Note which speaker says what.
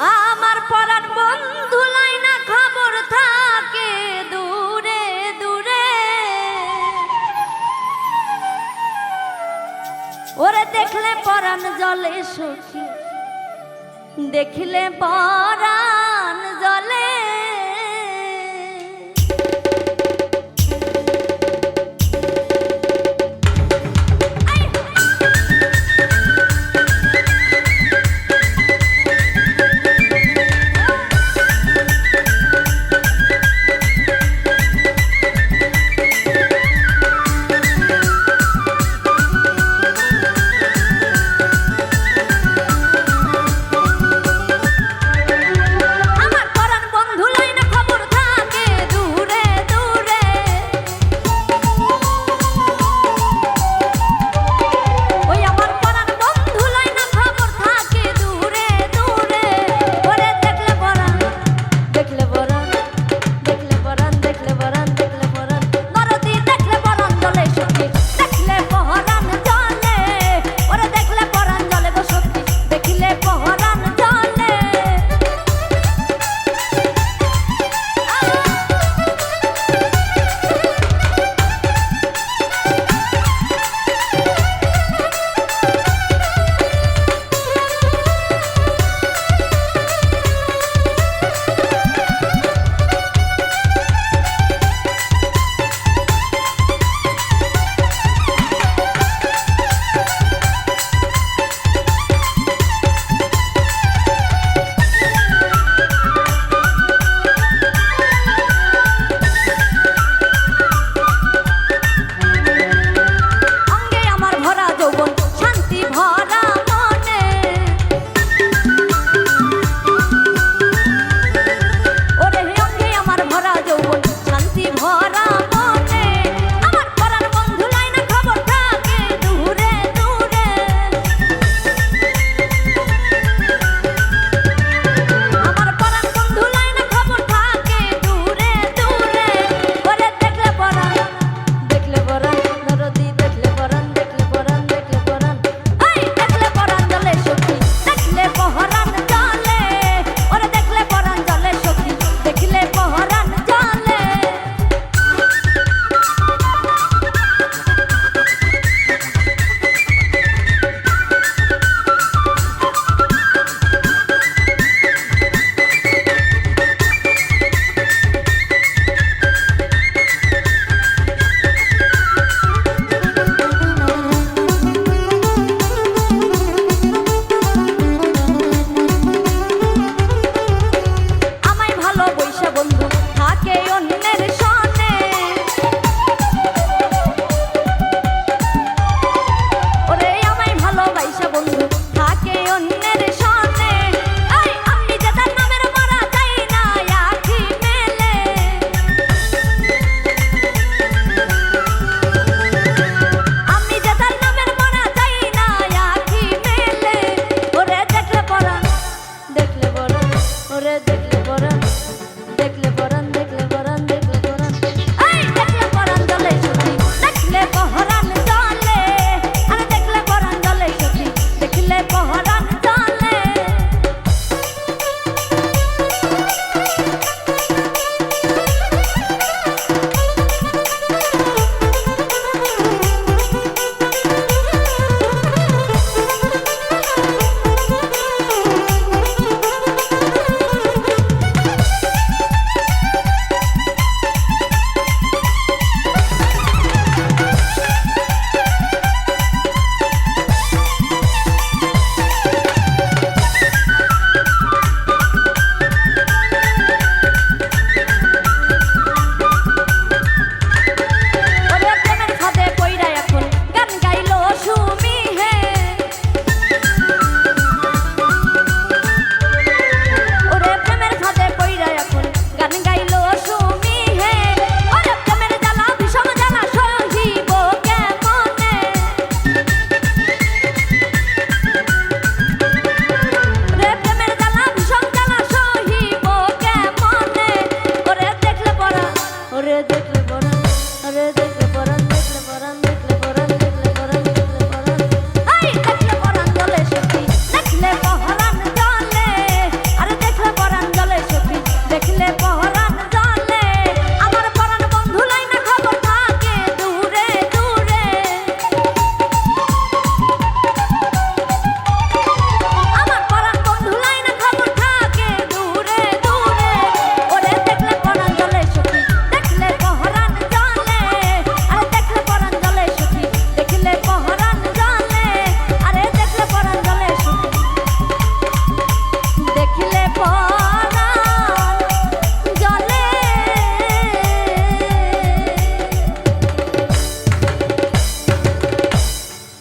Speaker 1: আমার পরার বন্ধু না খবর থাকে দূরে দূরে। ওরে দেখলে পরাণ জলে সখী, দেখিলে পরা